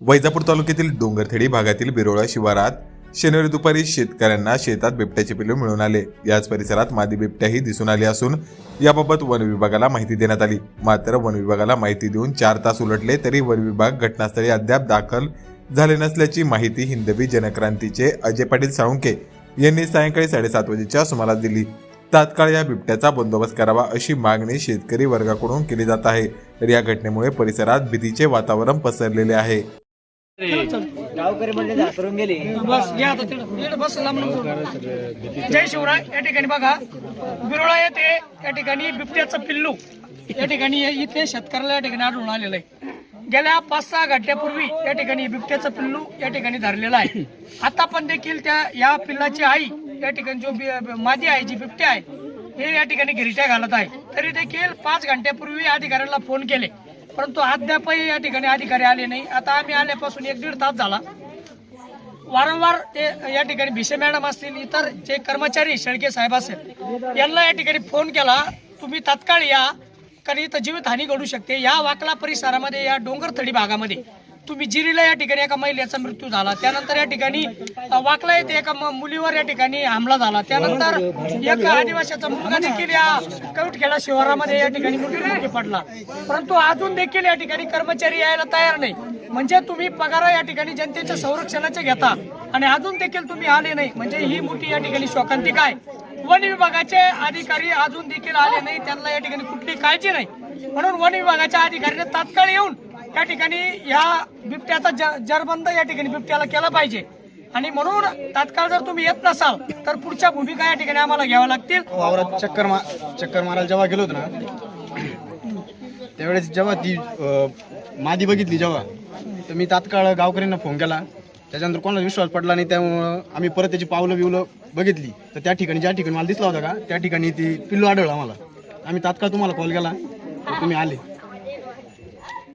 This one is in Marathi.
वैजापूर तालुक्यातील डोंगरथेडी भागातील बिरोळा शिवारात शनिवारी दुपारी शेतकऱ्यांना शेतात बिबट्याचे पिल्लू मिळून आले. याच परिसरात मादी बिबट्याही दिसून आली असून याबाबत वन विभागाला माहिती देण्यात आली. मात्र वन विभागाला माहिती देऊन चार तास उलटले तरी वन विभाग घटनास्थळी अद्याप दाखल झाले नसल्याची माहिती हिंदवी जनक्रांतीचे अजय पाटील साळुंके यांनी सायंकाळी साडेसात वाजेच्या सुमारास दिली. तात्काळ या बिबट्याचा बंदोबस्त करावा अशी मागणी शेतकरी वर्गाकडून केली जात आहे. तर या घटनेमुळे परिसरात भीतीचे वातावरण पसरलेले आहे. गावकरी म्हणले घाबरून गेले. बस या आता तिकडं. तिकडं बस. जय शिवराय या ठिकाणी बघा. बिरोळा येथे या ठिकाणी बिबट्याचं पिल्लू. या ठिकाणी इथे शेतकऱ्याला या ठिकाणी आढळून आलेलं आहे. गेल्या पाच सहा घंट्यापूर्वी या ठिकाणी बिबट्याचं पिल्लू या ठिकाणी धरलेलं आहे. आता पण देखील त्या या पिल्लाची आई या ठिकाणी जो मादी आहे जी बिबट्या आहे हे या ठिकाणी गिरिट्या घालत आहे. तरी देखील पाच घंट्यापूर्वी अधिकाऱ्यांना फोन केले. परंतु अद्यापही या ठिकाणी अधिकारी आले नाही. आता आम्ही आल्यापासून एक दीड तास झाला. वारंवार ते या ठिकाणी भिसे मॅडम असतील इतर जे कर्मचारी शेळके साहेब असेल यांना या ठिकाणी फोन केला तुम्ही तात्काळ या कारण इथं जीवितहानी घडू शकते. या वाकला परिसरामध्ये या डोंगरथडी भागामध्ये तुम्ही जिरीला या ठिकाणी एका महिलेचा मृत्यू झाला. त्यानंतर या ठिकाणी वाकला येथे एका मुलीवर या ठिकाणी हमला झाला. त्यानंतर एक आदिवासीचा मुलगा देखील या कवटखेडा शिवारामध्ये या ठिकाणी मृत्यूमुखी पडला. परंतु अजून देखील या ठिकाणी कर्मचारी यायला तयार नाही. म्हणजे तुम्ही पगार या ठिकाणी जनतेच्या संरक्षणाचे घेता आणि अजून देखील तुम्ही आले नाही. म्हणजे ही मोठी या ठिकाणी शोकांतिक आहे. वन विभागाचे अधिकारी अजून देखील आले नाही. त्यांना या ठिकाणी कुठली काळजी नाही. म्हणून वन विभागाच्या अधिकाऱ्याने तात्काळ येऊन या ठिकाणी या बिबट्याचा ज- जरबंद या ठिकाणी बिबट्याला केला पाहिजे. आणि म्हणून तात्काळ जर तुम्ही येत नसाल तर पुढच्या भूमिका या ठिकाणी आम्हाला घ्याव्या लागतील. वावरात चक्कर मा चक्कर मारायला जेव्हा गेलो होतो ना त्यावेळेस जेव्हा ती अं, मादी बघितली जेव्हा तर मी तात्काळ गावकऱ्यांना फोन केला. त्याच्यानंतर कोणाला विश्वास पडला नाही त्यामुळं आम्ही परत त्याची पावलं बिवलं बघितली. तर त्या ठिकाणी ज्या ठिकाणी मला दिसला होता का त्या ठिकाणी ती पिल्लू आढळला आम्हाला आम्ही तात्काळ तुम्हाला कॉल केला तर तुम्ही आले.